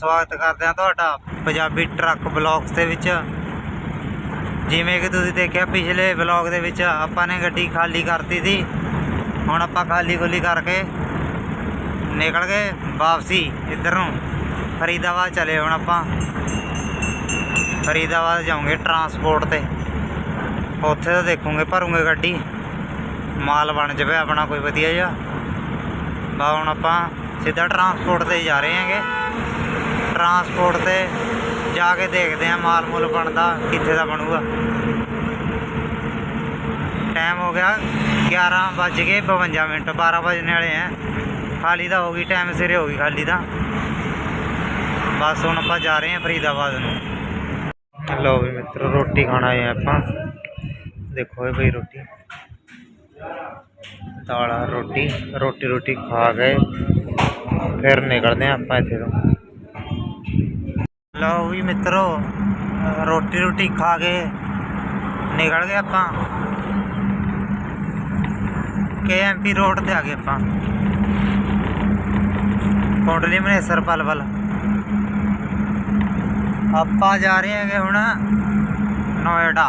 ਸਵਾਗਤ ਕਰਦੇ ਹਾਂ ਤੁਹਾਡਾ ਪੰਜਾਬੀ ਟਰੱਕ ਬਲੌਗਸ ਦੇ ਵਿੱਚ। ਜਿਵੇਂ ਕਿ ਤੁਸੀਂ ਦੇਖਿਆ, ਪਿਛਲੇ ਬਲੌਗ ਦੇ ਵਿੱਚ ਆਪਾਂ ਨੇ ਗੱਡੀ ਖਾਲੀ ਕਰਤੀ ਸੀ। ਹੁਣ ਆਪਾਂ ਖਾਲੀ ਖੁੱਲੀ ਕਰਕੇ ਨਿਕਲ ਗਏ ਵਾਪਸੀ ਇੱਧਰ। ਨੂੰ ਫਰੀਦਾਬਾਦ ਚਲੇ ਹੁਣ ਆਪਾਂ। ਫਰੀਦਾਬਾਦ ਜਾਵਾਂਗੇ ਟਰਾਂਸਪੋਰਟ ਤੇ। ਉੱਥੇ ਤਾਂ ਦੇਖੂਗੇ, ਭਰੂਗੇ ਗੱਡੀ। ਮਾਲ ਬਣ ਜਾਵੇ ਆਪਣਾ ਕੋਈ ਵਧੀਆ ਜਿਹਾ। ਬਾ ਹੁਣ ਆਪਾਂ ਸਿੱਧਾ ਟਰਾਂਸਪੋਰਟ ਤੇ ਜਾ ਰਹੇ ਹਾਂਗੇ। ਟਰਾਂਸਪੋਰਟ ਤੇ ਜਾ ਕੇ ਦੇਖਦੇ ਆਂ ਮਾਲ ਮੂਲ ਬਣਦਾ ਕਿੱਥੇ ਦਾ ਬਣੂਗਾ। ਟਾਈਮ ਹੋ ਗਿਆ 11 ਵੱਜ ਕੇ 52 ਮਿੰਟ 12 ਵਜਣੇ ਵਾਲੇ ਆ। ਖਾਲੀ ਦਾ ਹੋ ਗਈ ਟਾਈਮ ਸਿਰੇ ਹੋ ਗਈ ਖਾਲੀ ਦਾ ਬਸ ਹੁਣ ਆਪਾਂ ਜਾ ਰਹੇ ਹਾਂ ਫਰੀਦਾਬਾਦ ਨੂੰ। ਲਓ ਵੀ ਮਿੱਤਰੋ, ਰੋਟੀ ਖਾਣ ਆਏ ਆ ਆਪਾਂ। ਦੇਖੋ ਇਹ ਬਈ ਰੋਟੀ। ਦਾਲਾਂ, ਰੋਟੀ ਰੋਟੀ ਰੋਟੀ ਖਾ ਕੇ ਫਿਰ ਨਿਕਲਦੇ ਹਾਂ ਆਪਾਂ ਇੱਥੇ ਤੋਂ। ਲਓ ਵੀ ਮਿੱਤਰੋ ਰੋਟੀ ਰੋਟੀ ਖਾ ਕੇ ਨਿਕਲ ਗਏ ਆਪਾਂ। ਕੇਐਮਪੀ ਰੋਡ ਤੇ ਆ ਗਏ ਆਪਾਂ। ਕੋਟਲੀ ਮਨੇਸਰ ਪਲ ਆਪਾਂ ਜਾ ਰਹੇ ਹੈਗੇ ਹੁਣ ਨੋਇਡਾ।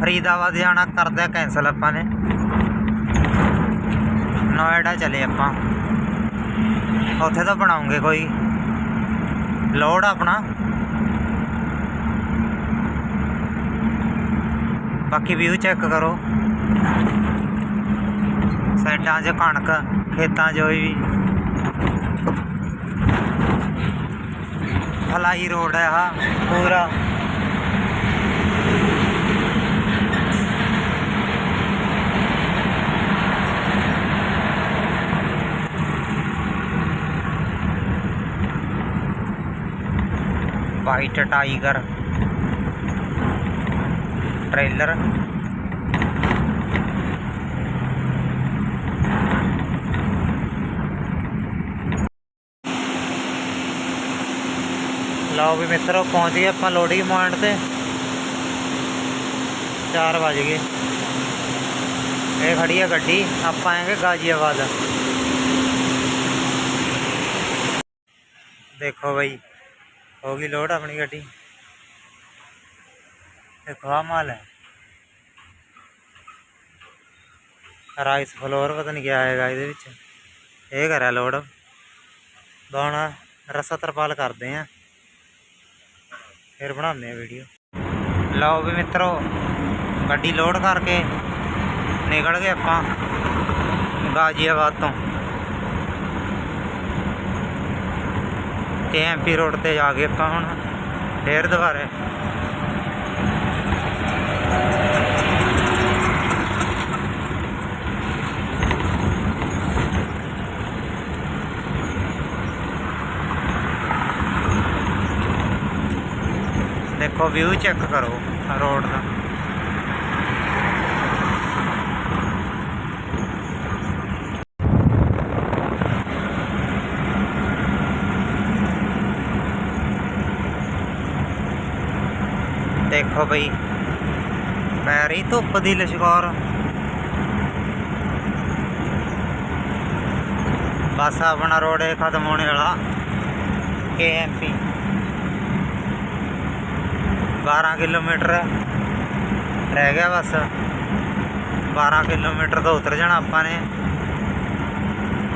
ਫਰੀਦਾਬਾਦ ਜਾਣਾ ਕਰਦੇ ਆ ਕੈਂਸਲ ਆਪਾਂ ਨੇ। ਨੋਇਡਾ ਚਲੇ ਆਪਾਂ। ਉੱਥੇ ਤਾਂ ਬਣਾਉਂਗੇ ਕੋਈ। ਲੋਡ ਆਪਣਾ। ਬਾਕੀ ਵਿਊ ਚੈੱਕ ਕਰੋ। ਸਾਈਡਾਂ 'ਚ ਕਣਕ, ਖੇਤਾਂ 'ਚ ਹੋਈ ਵੀ। ਫਲਾਈ ਰੋਡ ਹੈ ਆ ਪੂਰਾ। ਵਾਈਟ ਟਾਈਗਰ ਟ੍ਰੇਲਰ ਲਓ ਵੀ ਮਿੱਤਰੋ ਪਹੁੰਚ ਗਏ ਆਪਾਂ ਲੋਡਿੰਗ ਪੁਆਇੰਟ ਤੇ 4 ਵਜ ਗਏ ਇਹ ਖੜੀ ਹੈ ਗੱਡੀ ਆਪਾਂ ਆਏਗੇ ਗਾਜ਼ੀਆਬਾਦ ਦੇਖੋ ਬਈ ਹੋ ਗਈ ਲੋਡ ਆਪਣੀ ਗੱਡੀ? ਦੇਖੋ ਆ ਮਾਲ ਹੈ। ਰਾਈਸ ਫਲੋਰ ਪਤਾ ਨਹੀਂ ਕਿਆ ਆਏਗਾ ਇਹਦੇ ਵਿੱਚ। ਇਹ ਕਰਿਆ ਲੋਡ ਹੁਣ ਰਸਾ ਤਰਪਾਲ ਕਰਦੇ ਆ ਫਿਰ ਬਣਾਉਂਦੇ ਆ ਵੀਡੀਓ ਲਓ ਵੀ ਮਿੱਤਰੋ, ਗੱਡੀ ਲੋਡ ਕਰਕੇ ਨਿਕਲ ਗਏ ਆਪਾਂ ਗਾਜ਼ੀਆਬਾਦ ਤੋਂ। ਤੇ ਐਮਪੀ ਰੋਡ ਤੇ ਜਾ ਗਏ ਆਪਾਂ ਹੁਣ ਫੇਰ ਦੁਬਾਰੇ। ਦੇਖੋ ਵਿਊ ਚੈੱਕ ਕਰੋ ਰੋਡ ਦਾ। ਦੇਖੋ ਬਈ। ਪੈ ਰਹੀ ਧੁੱਪ ਦੀ ਲਿਸ਼ਕੌਰ। ਬਸ ਆਪਣਾ ਰੋਡ ਇਹ ਖਤਮ ਹੋਣੇ ਵਾਲਾ। ਕੇਐਮਪੀ 12 ਕਿਲੋਮੀਟਰ ਰਹਿ ਗਿਆ ਬਸ। 12 ਕਿਲੋਮੀਟਰ ਤੋਂ ਉਤਰ ਜਾਣਾ ਆਪਾਂ ਨੇ।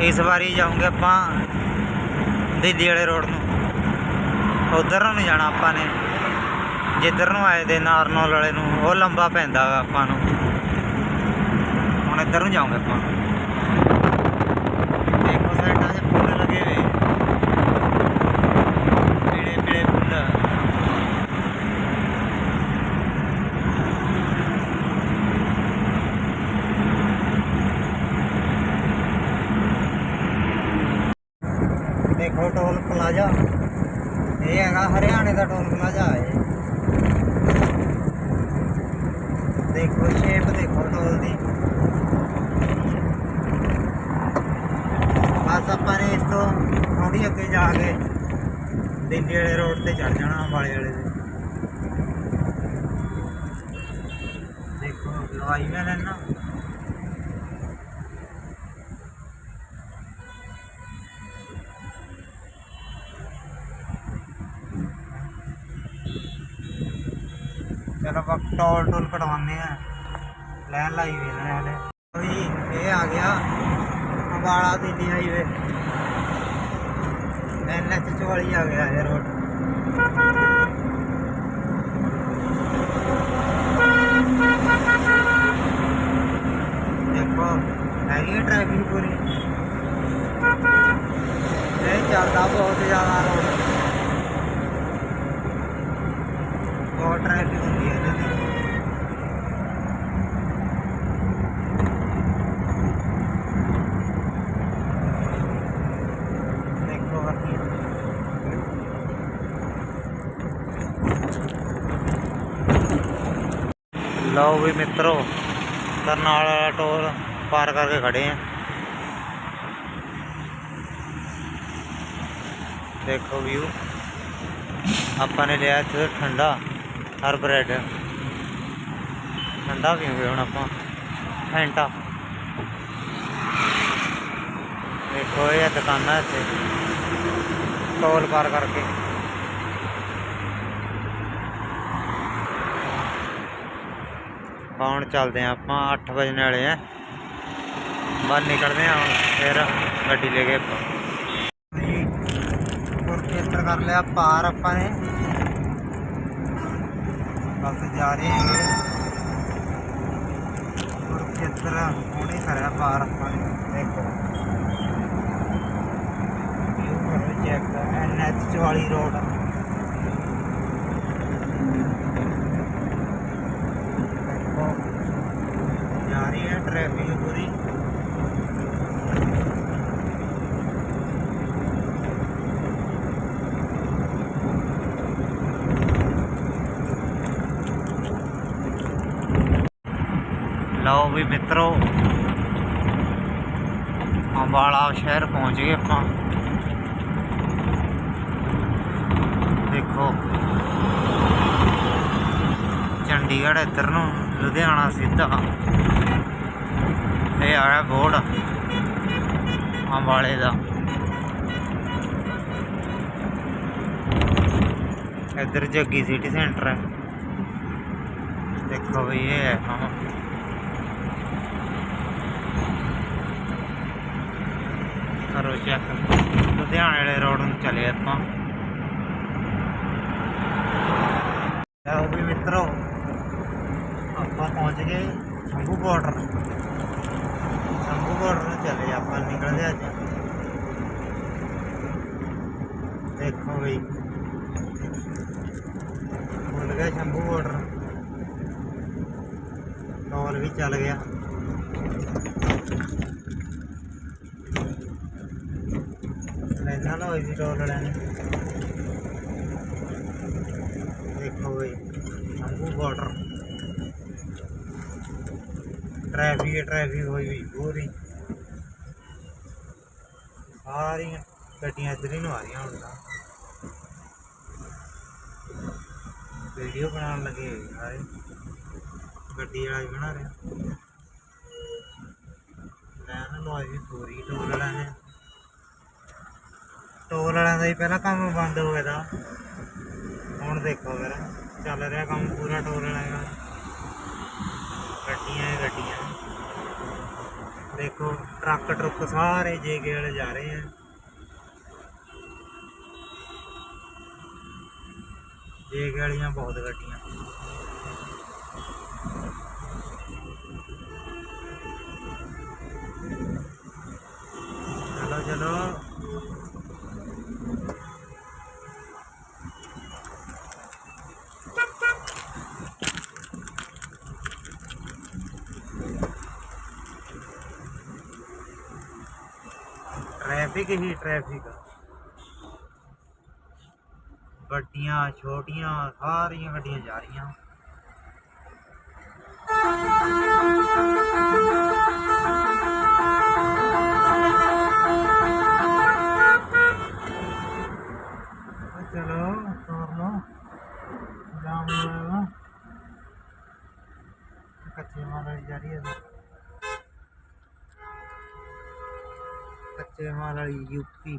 ਇਸ ਵਾਰੀ ਜਾਉਂਗੇ ਆਪਾਂ ਦਿੱਲੀ ਵਾਲੇ ਰੋਡ ਨੂੰ। ਉਧਰ ਨੂੰ ਨਹੀਂ ਜਾਣਾ ਆਪਾਂ ਨੇ। ਜਿੱਧਰ ਨੂੰ ਆਏ ਦੇ ਨਾਰਨੋਲ ਵਾਲੇ ਨੂੰ, ਉਹ ਲੰਬਾ ਪੈਂਦਾ ਆਪਾਂ ਨੂੰ। ਹੁਣ ਇੱਧਰ ਨੂੰ ਜਾਉਂਗੇ ਆਪਾਂ। ਦੇਖੋ ਸਾਈਡਾਂ 'ਚ ਫੁੱਲ ਲੱਗੇ ਵੇ। ਪੀਲੇ ਪੀਲੇ। ਫੁੱਲ ਦੇਖੋ ਟੋਲ ਪਲਾਜ਼ਾ। ਇਹ ਹੈਗਾ ਹਰਿਆਣੇ ਦਾ ਟੋਲ ਪਲਾਜ਼ਾ ਹੈ ਦੇਖੋ ਸ਼ੇਪ ਦੇਖੋ ਟੋਲ ਦੀ। ਬਸ ਆਪਾਂ ਨੇ ਇਸ ਤੋਂ ਥੋੜੀ ਅੱਗੇ ਜਾ ਕੇ ਦਿੱਲੀ ਵਾਲੇ ਰੋਡ ਤੇ ਚੜ ਜਾਣਾ ਵਾਲੇ ਵਾਲੇ ਦੇ ਦੇਖੋ, ਲਵਾਈ ਮੈਂ ਲੈਣਾ ਚਲੋ ਆਪਾਂ ਟੋਲ ਟੋਲ ਕਟਵਾਉਂਦੇ ਆ, ਲੈਣ ਲਾਈ ਵੀ ਨੇ ਹਲੇ ਵੀ ਇਹ ਆ ਗਿਆ, ਅੰਬਾਲਾ ਦਿੱਲੀ ਹਾਈਵੇ ਐਨਐਚ 44 ਆ ਗਿਆ ਇਹ ਰੋਡ ਦੇਖੋ, ਹੈਗੀ ਟ੍ਰੈਫਿਕ ਪੂਰੀ। ਇਹ ਚੱਲਦਾ ਬਹੁਤ ਜ਼ਿਆਦਾ ਰੋਡ ਬਹੁਤ ਟ੍ਰੈਫਿਕ ਹੁੰਦੀ ਹੈ ਇਹਦੇ ਤੇ ਦੇਖੋ ਬਾਕੀ ਲਓ ਵੀ ਮਿੱਤਰੋ, ਕਰਨਾਲ ਵਾਲਾ ਟੋਲ ਪਾਰ ਕਰਕੇ ਖੜੇ ਆ। ਦੇਖੋ ਵਿਊ, ਆਪਾਂ ਨੇ ਲਿਆ ਇੱਥੇ ਠੰਡਾ ਹਰ ਬ੍ਰੈਡ ਠੰਡਾ ਪੀਵਾਂਗੇ ਹੁਣ ਆਪਾਂ? ਫੈਂਟਾ ਦੇਖੋ ਇਹ ਦੁਕਾਨਾਂ ਇੱਥੇ, ਟੋਲ ਪਾਰ ਕਰਕੇ। ਹੁਣ ਚੱਲਦੇ ਆ ਆਪਾਂ 8 ਵਜੇ ਵਾਲੇ ਆ। ਬਾਹਰ ਨਿਕਲਦੇ ਆ ਹੁਣ, ਫਿਰ ਗੱਡੀ ਲੈ ਕੇ ਆਪਾਂ। ਜੀ ਕੁਰਕੇਤਰ ਕਰ ਲਿਆ, ਪਾਰ ਆਪਾਂ ਨੇ। ਬਸ ਜਾ ਰਹੇ ਹਾਂ ਕੁਰਕੇਤਰ ਹੁਣੇ ਕਰਿਆ ਪਾਰ ਆਪਾਂ ਨੇ। ਦੇਖੋ। ਵਿਊ ਕਰੋ ਚੈੱਕ ਐਨਐਚ 44 ਰੋਡ ਦੇਖੋ ਜਾ ਰਹੀ ਹੈ ਟ੍ਰੈਫਿਕ ਪੂਰੀ ਲਓ ਵੀ ਮਿੱਤਰੋ, ਅੰਬਾਲਾ ਸ਼ਹਿਰ ਪਹੁੰਚ ਗਏ ਆਪਾਂ। ਦੇਖੋ, ਚੰਡੀਗੜ੍ਹ ਇੱਧਰ ਨੂੰ, ਲੁਧਿਆਣਾ ਸਿੱਧਾ। ਇਹ ਆ ਰਿਹਾ ਬੋਰਡ, ਅੰਬਾਲੇ ਦਾ। ਇੱਧਰ ਜੱਗੀ ਸਿਟੀ ਸੈਂਟਰ ਹੈ। ਦੇਖੋ ਵੀ ਇਹ ਹੈ ਹਾਂ। ਕਰੋ ਚੈੱਕ ਲੁਧਿਆਣੇ ਵਾਲੇ ਰੋਡ ਨੂੰ ਚਲੇ ਆਪਾਂ। ਲਓ ਵੀ ਮਿੱਤਰੋ, ਆਪਾਂ ਪਹੁੰਚ ਗਏ ਸ਼ੰਭੂ ਬਾਰਡਰ ਸ਼ੰਭੂ ਬਾਰਡਰ ਨੂੰ ਚਲੇ ਆਪਾਂ, ਨਿਕਲਦੇ ਅੱਜ। ਦੇਖੋ ਵੀ ਮੁੱਲ ਗਿਆ ਸ਼ੰਭੂ ਬਾਰਡਰ ਟੋਲ ਵੀ ਚੱਲ ਗਿਆ। ਲੈਣਾ ਨਾ ਹੋਈ ਸੀ ਦੇਖੋ ਬਈ ਸ਼ੰਭੂ ਬਾਰਡਰ ਟ੍ਰੈਫਿਕ ਟ੍ਰੈਫਿਕ ਹੋਈ ਵੀ ਪੂਰੀ। ਸਾਰੀਆਂ ਗੱਡੀਆਂ ਇੱਧਰ ਹੀ ਨੂੰ ਆ ਰਹੀਆਂ ਹੁਣ ਤਾਂ। ਵੀਡੀਓ ਬਣਾਉਣ ਲੱਗੇ ਸਾਰੇ। ਗੱਡੀ ਵਾਲਾ ਵੀ ਬਣਾ ਰਿਹਾ। ਲੈਣ ਲਵਾਈ ਵੀ ਪੂਰੀ ਟੋਲ ਵਾਲਿਆਂ ਨੇ ਟੋਲ ਵਾਲਿਆਂ ਦਾ ਹੀ ਪਹਿਲਾਂ ਕੰਮ ਬੰਦ ਹੋ ਗਿਆ ਤਾ ਹੁਣ ਦੇਖੋ ਫਿਰ, ਚੱਲ ਰਿਹਾ ਕੰਮ ਪੂਰਾ ਟੋਲ ਵਾਲਿਆਂ ਦਾ। ਗੱਡੀਆਂ ਹੀ ਗੱਡੀਆਂ। ਦੇਖੋ, ਟਰੱਕ ਟਰੁੱਕ ਸਾਰੇ ਜੇਕੇ ਵਾਲੇ ਜਾ ਰਹੇ ਆ। ਜੇਕੇ ਵਾਲੀਆਂ ਬਹੁਤ ਗੱਡੀਆਂ। ਚਲੋ ਚਲੋ। ਟ੍ਰੈਫਿਕ ਹੀ ਟ੍ਰੈਫਿਕ ਗੱਡੀਆਂ ਛੋਟੀਆਂ ਸਾਰੀਆਂ ਗੱਡੀਆਂ ਜਾ ਰਹੀਆਂ ਉਹ ਚਲੋ ਤੋਰ ਲੋ ਜਾਮ ਹੋਏਗਾ ਕੱਚੇ ਮਾਲ ਵਾਲੀ ਜਾ ਰਹੀ ਹੈ ਕੱਚੇ ਮਾਲ ਵਾਲੀ ਯੂਪੀ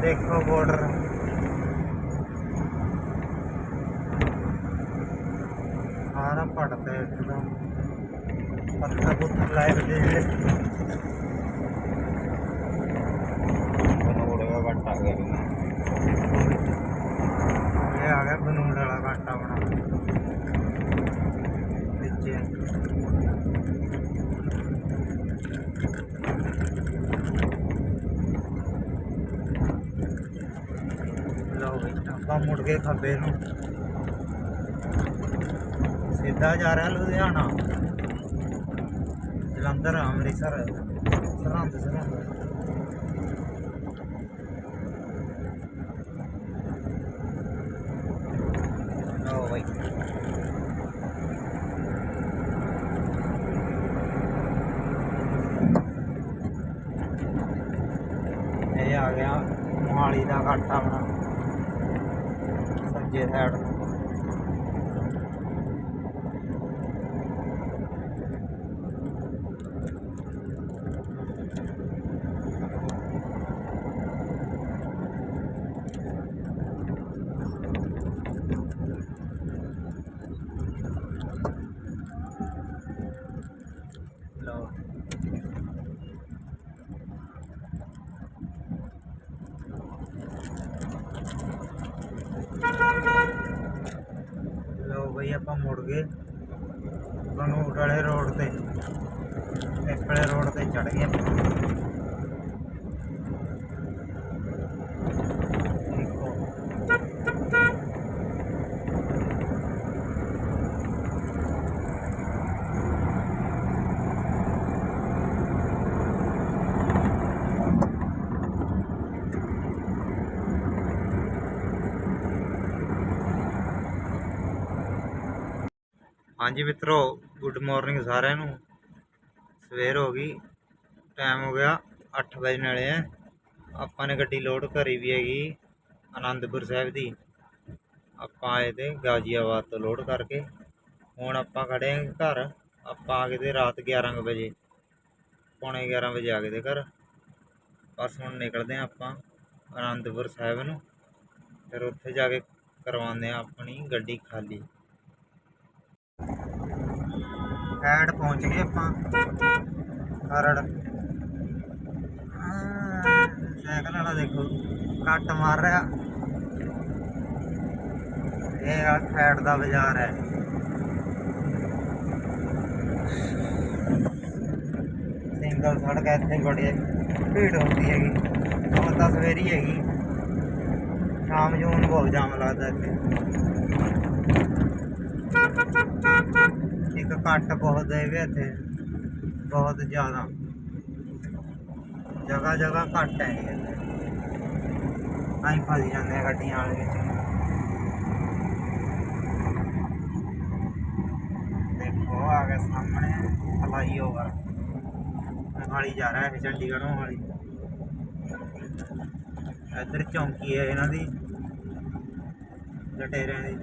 ਦੇਖੋ ਬਾਰਡਰ ਸਾਰਾ ਪੜਦਾ ਇੱਕਦਮ ਪੱਥਰ ਲਾਏ ਹੋਏ ਜਿਹੜੇ ਬਨੋੜੇਗਾ ਘੱਟ ਆ ਗਿਆ ਇਹ ਆ ਗਿਆ ਬਨੂੜ ਵਾਲਾ ਆਪਣਾ। ਵਿੱਚੇ ਲਓ ਆਪਾਂ ਮੁੜ ਕੇ ਨੂੰ ਸਿੱਧਾ ਜਾ ਰਿਹਾ ਲੁਧਿਆਣਾ। ਜਲੰਧਰ ਅੰਮ੍ਰਿਤਸਰ। ਸਰਹੰਦ ਸਰਹੰਦ। ਲਓ ਬਈ ਇਹ ਆ ਗਿਆ ਮੋਹਾਲੀ ਦਾ ਘਾਟਾ ਆਪਣਾ ਸੱਜੇ ਸਾਈਡ ਨੂੰ ਲਓ ਲਓ ਬਈ ਆਪਾਂ ਮੁੜ ਗਏ ਬਨੂੜ ਵਾਲੇ ਰੋਡ ਤੇ ਐਪਲੇ ਰੋਡ ਤੇ ਚੜ ਗਏ ਆਪਾਂ। ਦੇਖੋ ਹਾਂਜੀ ਮਿੱਤਰੋ ਗੁੱਡ ਮਾਰਨਿੰਗ ਸਾਰਿਆਂ ਨੂੰ। ਸਵੇਰ ਹੋ ਗਈ ਟਾਈਮ ਹੋ ਗਿਆ 8 ਵਜੇ ਨਾਲੇ ਆ। ਆਪਾਂ ਨੇ ਗੱਡੀ ਲੋਡ ਕਰੀ ਵੀ ਹੈਗੀ ਆਨੰਦਪੁਰ ਸਾਹਿਬ ਦੀ। ਆਪਾਂ ਆਏ ਤੇ ਗਾਜ਼ੀਆਬਾਦ ਤੋਂ ਲੋਡ ਕਰਕੇ। ਹੁਣ ਆਪਾਂ ਖੜੇ ਆਂ ਘਰ, ਆਪਾਂ ਆ ਗਏ ਤੇ ਰਾਤ 11 ਕੁ ਵਜੇ। ਪੌਣੇ 11 ਵਜੇ ਆ ਗਏ ਤੇ ਘਰ। ਬਸ ਹੁਣ ਨਿਕਲਦੇ ਆਂ ਆਪਾਂ ਆਨੰਦਪੁਰ ਸਾਹਿਬ ਨੂੰ। ਫਿਰ ਉੱਥੇ ਜਾ ਕੇ ਕਰਵਾਉਂਦੇ ਆਂ ਆਪਣੀ ਗੱਡੀ ਖਾਲੀ। ਐਡ ਪਹੁੰਚ ਗਏ ਆਪਾਂ। ਖਰੜ ਆਹ, ਸਾਈਕਲ ਵਾਲਾ ਦੇਖੋ ਕੱਟ ਮਾਰ ਰਿਹਾ। ਇਹ ਆ ਖੈੜ ਦਾ ਬਾਜ਼ਾਰ ਹੈ। ਸਿੰਗਲ ਸੜਕ ਹੈ, ਇੱਥੇ ਬੜੀ ਭੀੜ ਹੁੰਦੀ ਹੈਗੀ। ਹੁਣ ਤਾਂ ਸਵੇਰੀ ਹੈਗੀ। ਸ਼ਾਮ ਨੂੰ ਬਹੁਤ ਜਾਮ ਲੱਗਦਾ ਇੱਥੇ। ਇੱਕ ਘੱਟ ਬਹੁਤ ਹੈ ਇੱਥੇ। ਬਹੁਤ ਜ਼ਿਆਦਾ। ਜਗ੍ਹਾ ਜਗ੍ਹਾ ਘੱਟ ਹੈ ਇੱਥੇ। ਆਈ ਫਸ ਜਾਂਦੇ ਆ ਗੱਡੀਆਂ ਵਾਲੇ ਵਿੱਚ। ਦੇਖੋ, ਆ ਗਿਆ ਸਾਹਮਣੇ ਫਲਾਈਓਵਰ ਮੋਹਾਲੀ ਜਾ ਰਿਹਾ ਹੈ ਚੰਡੀਗੜ੍ਹ ਮੋਹਾਲੀ ਇੱਧਰ ਚੌਂਕੀ ਹੈ ਇਹਨਾਂ ਦੀ। ਲਟੇਰਿਆਂ ਦੀ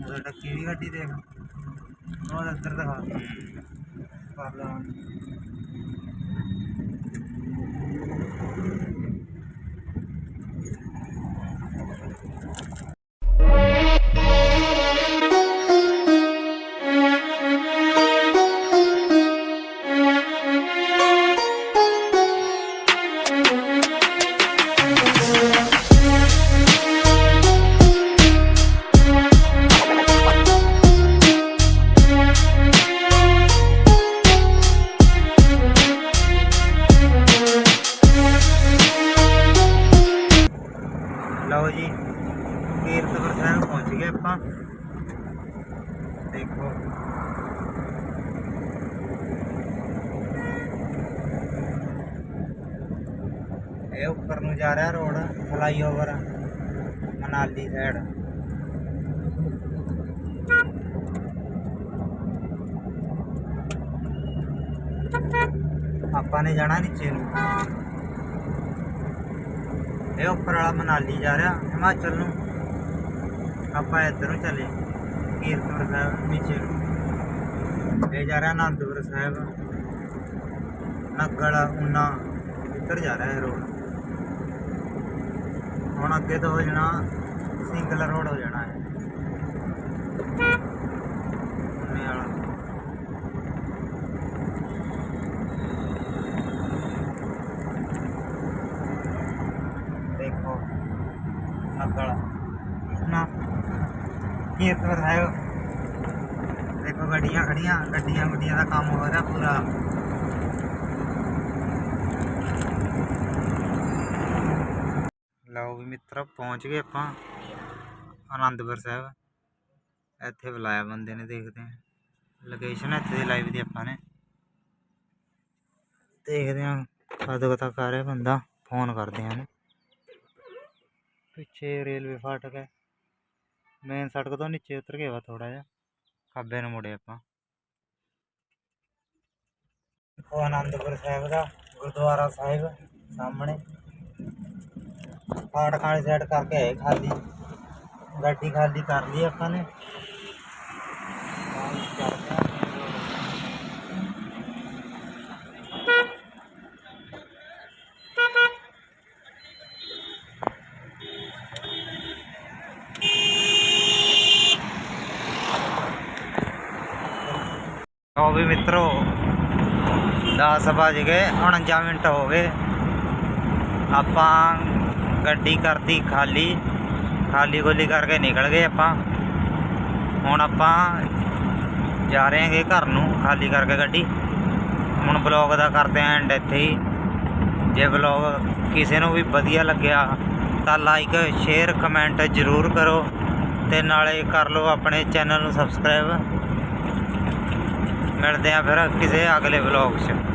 ਉਹਦਾ ਟੱਕੀ ਵੀ ਗੱਡੀ ਦੇਖ ਉਹ ਅੰਦਰ ਦਿਖਾ ਕਰ ਆਪਾਂ ਦੇਖੋ। ਇਹ ਉੱਪਰ ਨੂੰ ਜਾ ਰਿਹਾ ਰੋਡ ਫਲਾਈਓਵਰ ਮਨਾਲੀ ਸਾਈਡ ਆਪਾਂ ਨੇ ਜਾਣਾ ਨੀਚੇ ਨੂੰ। ਇਹ ਉੱਪਰ ਵਾਲਾ ਮਨਾਲੀ ਜਾ ਰਿਹਾ, ਹਿਮਾਚਲ ਨੂੰ। ਆਪਾਂ ਇੱਧਰ ਨੂੰ ਚੱਲੇ ਕੀਰਤਪੁਰ ਸਾਹਿਬ, ਨੀਚੇ ਨੂੰ। ਇਹ ਜਾ ਰਿਹਾ ਅਨੰਦਪੁਰ ਸਾਹਿਬ। ਨਗਲ ਉਨਾ ਇੱਧਰ ਜਾ ਰਿਹਾ ਹੈ ਰੋਡ। ਹੁਣ ਅੱਗੇ ਤੋਂ ਹੋ ਜਾਣਾ, ਸਿੰਗਲ ਰੋਡ ਹੋ ਜਾਣਾ ਹੈ ਉਨੇ ਵਾਲਾ ਦੇਖੋ ਨਗਲ ਨਾ ਕੀਰਤਪੁਰ ਸਾਹਿਬ ਦੇਖੋ ਗੱਡੀਆਂ ਖੜੀਆਂ ਗੱਡੀਆਂ ਗੁੱਡੀਆਂ ਦਾ ਕੰਮ ਹੋ ਰਿਹਾ ਪੂਰਾ ਲਓ ਵੀ ਮਿੱਤਰ ਪਹੁੰਚ ਗਏ ਆਪਾਂ ਆਨੰਦਪੁਰ ਸਾਹਿਬ ਇੱਥੇ ਬੁਲਾਇਆ ਬੰਦੇ ਨੇ ਦੇਖਦੇ ਹਾਂ ਲੋਕੇਸ਼ਨ ਇੱਥੇ ਦੀ ਲਾਈਵ ਦੀ ਆਪਾਂ ਨੇ ਦੇਖਦੇ ਹਾਂ ਕਦੋਂ ਤੱਕ ਆ ਰਿਹਾ ਬੰਦਾ ਫੋਨ ਕਰਦੇ ਹਾਂ ਇਹਨੂੰ ਪਿੱਛੇ ਰੇਲਵੇ ਫਾਟਕ ਹੈ ਮੇਨ ਸੜਕ ਤੋਂ ਨੀਚੇ ਉਤਰ ਕੇ ਵਾ ਥੋੜਾ ਜਿਹਾ ਖੱਬੇ ਨੂੰ ਮੁੜੇ ਆਪਾਂ ਉਹ ਆਨੰਦਪੁਰ ਸਾਹਿਬ ਦਾ ਗੁਰਦੁਆਰਾ ਸਾਹਿਬ ਸਾਹਮਣੇ ਫਾਟਕ ਵਾਲੀ ਸਾਈਡ ਕਰਕੇ ਆਏ ਖਾਲੀ ਗੱਡੀ ਖਾਲੀ ਕਰ ਲਈ ਆਪਾਂ ਨੇ ਨਾਲ ਚੱਲਦੇ ਹਾਂ main road। ਉਹ ਵੀ ਮਿੱਤਰੋ 10 ਵੱਜ ਗਏ 49 ਮਿੰਟ ਹੋ ਗਏ। ਆਪਾਂ ਗੱਡੀ ਕਰਤੀ ਖਾਲੀ ਖਾਲੀ ਖੋਲੀ ਕਰਕੇ ਨਿਕਲ ਗਏ ਆਪਾਂ। ਹੁਣ ਆਪਾਂ ਜਾ ਰਹੇ ਹਾਂਗੇ ਘਰ ਨੂੰ, ਖਾਲੀ ਕਰਕੇ ਗੱਡੀ। ਹੁਣ ਬਲੌਗ ਦਾ ਕਰਦੇ ਆਂ ਐਂਡ ਇੱਥੇ ਹੀ। ਜੇ ਬਲੌਗ ਕਿਸੇ ਨੂੰ ਵੀ ਵਧੀਆ ਲੱਗਿਆ, ਤਾਂ ਲਾਈਕ ਸ਼ੇਅਰ ਕਮੈਂਟ ਜ਼ਰੂਰ ਕਰੋ। ਤੇ ਨਾਲੇ ਕਰ ਲਓ ਆਪਣੇ ਚੈਨਲ ਨੂੰ ਸਬਸਕ੍ਰਾਈਬ ਮਿਲਦੇ ਆ ਫਿਰ ਕਿਸੇ ਅਗਲੇ ਵਲੌਗ 'ਚ।